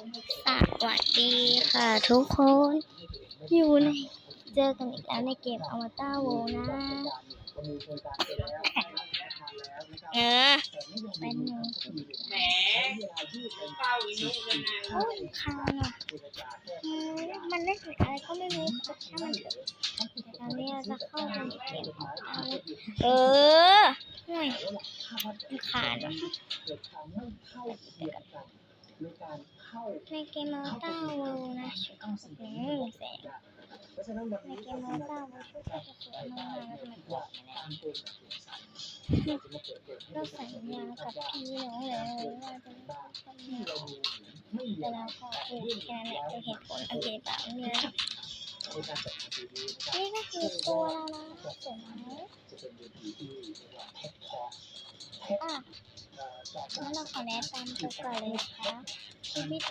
สวัสดีค่ะทุกคน อยู่ในเจอกันอีกแล้วในเกมอวตารโวนะเออเป็นหนึ่งแหมข้าอีนุเลยนะโอ้ยคาน่ะมมันเล่นอะไรก็ไม่รู้ถ้ามันเถอะแต่ตอนนี้เราจะเข้าไปในเกมอวตาเออห่วยมันคา นอะในเกมอวตารโวนะชุดอืมแสงในเกมอวตารโวชุดก็จะสวยมากแล้วทำไมกดไม่ได้เราสัญญากับพี่น้องแล้วว่าจะไม่ทำแต่เราก็เออแค่นั้นแหละคือเหตุผลโอเคเปล่าเนี่ยนี่ก็คือตัวเรานะสวยไหมอะ งั้นเราขอแนะนำตัวก่อนเลยนะคะชีวิต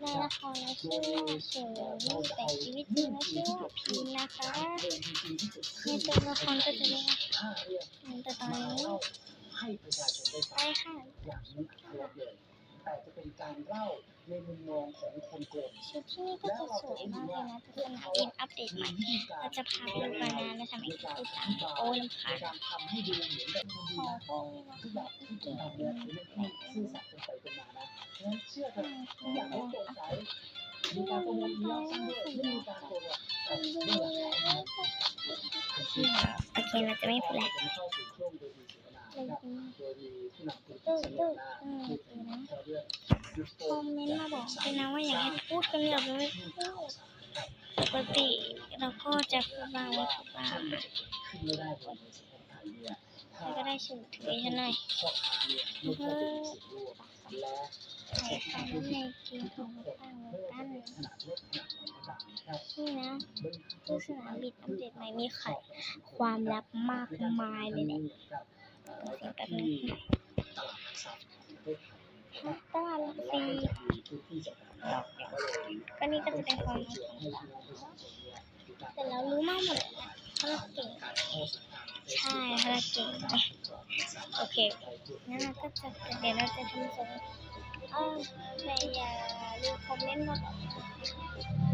ในละครนะชื่อว่าเชอรี่แต่ชีวิตจริงนะชื่อว่าพีนนะคะในตัวละครก็จะเรียกว่าแต่ตอนนี้ไปค่ะ แต่จะเป็นการเล่าในมุมมองของคนโกงชุดที่นี่ก็จะสวยมากเลยนะทุกคนนะเกมอัปเดตใหม่เราจะพาไปดูกันนะและทำให้ติดตามโอ้ยลำคาญการทำให้ดูเหมือนแบบขอโทษนะทุกอคะย่างที่คุณทำเนี่ยเป็นเรื่องที่ซื่อสัตย์ตรงไปตรงมานะงั้นเชื่อเถอะทุกอย่างไม่โปร่งใสมีการประมวลมีรับด้วยไม่มีการโกงแต่เรื่องหลักการโอเคเราจะไม่พูดแล้ว คอมเมนต์มาบอกด้วยนะว่าอยากให้พูดกันแบบไม่พูดปกติเราก็จะพูดบ้างไม่พูดบ้างขึ้นไม่ได้บนในสังคมไทยเนี่ยถ้าแล้วก็ได้ชื่อถือฉันหน่อยพ่อค้ยไม่เข้าไปมีส่วนร่วมและใส่คำนั้นในเกมของตั้งไม่ว่าตั้งเป็นขนาดเล็กขนาดไหนก็ตามนะครับนี่นะที่สนามบินอัปเดตใหม่มีไข่ความลับมากมายเลยแหละเอ่อกับที่ย์ประเทศไทยน ครับตลาดหลักแล้วสี่ก็จะมีพื้นที่จำกัดนะครับก็เลยก็นี่ก็จะเป็นความเชื่ลัอบให้พี่น้องประชาชนเนี่ยติดตามแต่เรารู้มากหมดเลยนะเพราะเราเก่งใช่เพราะเราเก่งโอเคงั้นเราก็จะเดี๋ยวเราจะทำส่งเออในอย่าลืมคอมเมนต์มาบอก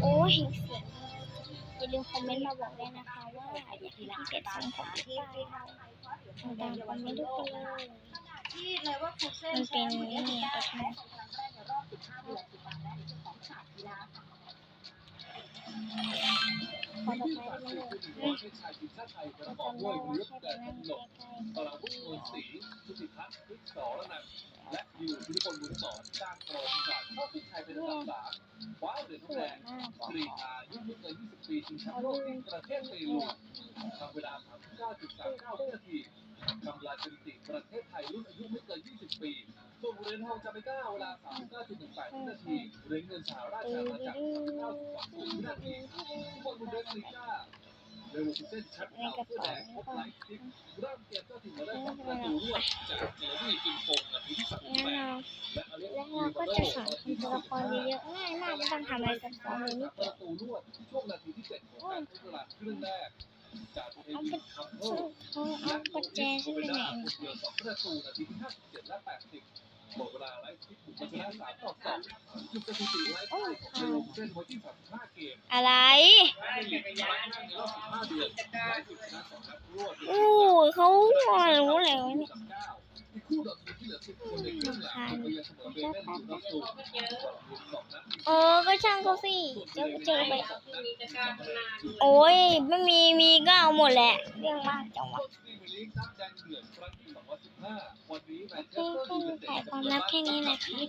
โอ้ยเสียงอย่าลืมคอมเมนต์มาบอกด้วยนะคะว่าอยากให้พี่เปลี่ยนทรงผมหรือเปล่าตามคอมเมนต์ทุกคนเลย ที่เลยว่าครูเส้นมันเป็นนี่ไราจำได้ว่าให้ไปนั่งใกล้ๆตาระอยู่พิพลบุญสอนสร้างประวัติศาสตร์เข้าที่ไทยเป็นอันดับสามคว้าเหรียญทสองวแดยงมากกรีฑายุไม่เกิน20ปีชิงแชมป์โลกที่ประเทศเปรูทำเวลา39.39วินาที ทำลายสถิติประเทศไทยรุ่นอายุไม่เกิน 20 ปีส่วนเหรียญทองจาเมก้าเวลา 39.18วินาทีเหรียญเงินสหราชอาณาจักร39.20วินาทีทุกคนบุนเดสลีก้าเรเวอร์คูเซ่นชมป์เก่าเสื้อแดงพบไลฟ์สติ๊กเริ่มเกมก็ถึงมาได้สองประตูรวดจากเจอรี่กินโฟงนาทีที่งั้นเรา38และอเล็กแล้วเราก็จะสอนทำตัวละครเยอะๆง่ายมากไม่ต้องทำอะไรซับซ้อนเลยนิดประตูรวดช่วงนาทีที่7ของการทดเวลาครึ่งแรก เอาปเอาปัจแจฉันไปไหนองประและ80หมดเวลาไลฟ์สติ๊กบุกมาชนะ3ต่อ2จุดสถิติไลฟ์ของเรอู้เกมอะไรได้จักรยานในรอบ15เดือนไลฟ์ชนะ2นัดรวดอู้เขารู้แล้วเนี่ยมีคู่ต่อทีมที่เหล คนในครึ่งหลังไปยังเสมอเบเน่นอยู่นอกตูสองนัดเออก็ช่างเขาสิเจอเจอไปมีจักรยานนานโอ้ยไม่มีมีก็เอาหมดแหละ เรื่องมากจังวะโค้ชพรีเมียร์ลีกนัดแดงเดือดครั้งที่2015วันแมนเชโอถ่ายความลับแค่นี้แหละค่ะ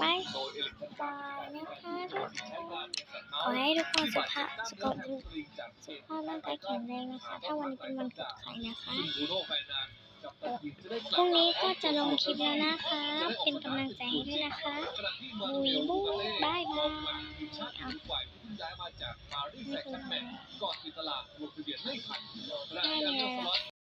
บายโดยเอลิกเทนบายนะคะทุกคนขอให้ทุกคนสุขภาพสุขภาพสุขภาพร่างกายแข็งแรงนะคะ ถ้าวันนี้เป็นวันเกิดใครนะคะ พรุ่งนี้ก็จะลงคลิปแล้วนะคะ เป็นกำลังใจให้ด้วยนะคะบุยบุยบายบายทีมาติอุรุกวัยที่เพิ่งย้ายมาจากปารีสแซงต์แชร์แมงก่อนปิดตลาดลงทะเบียนไม่ทันและที่อันเดอร์สล็อต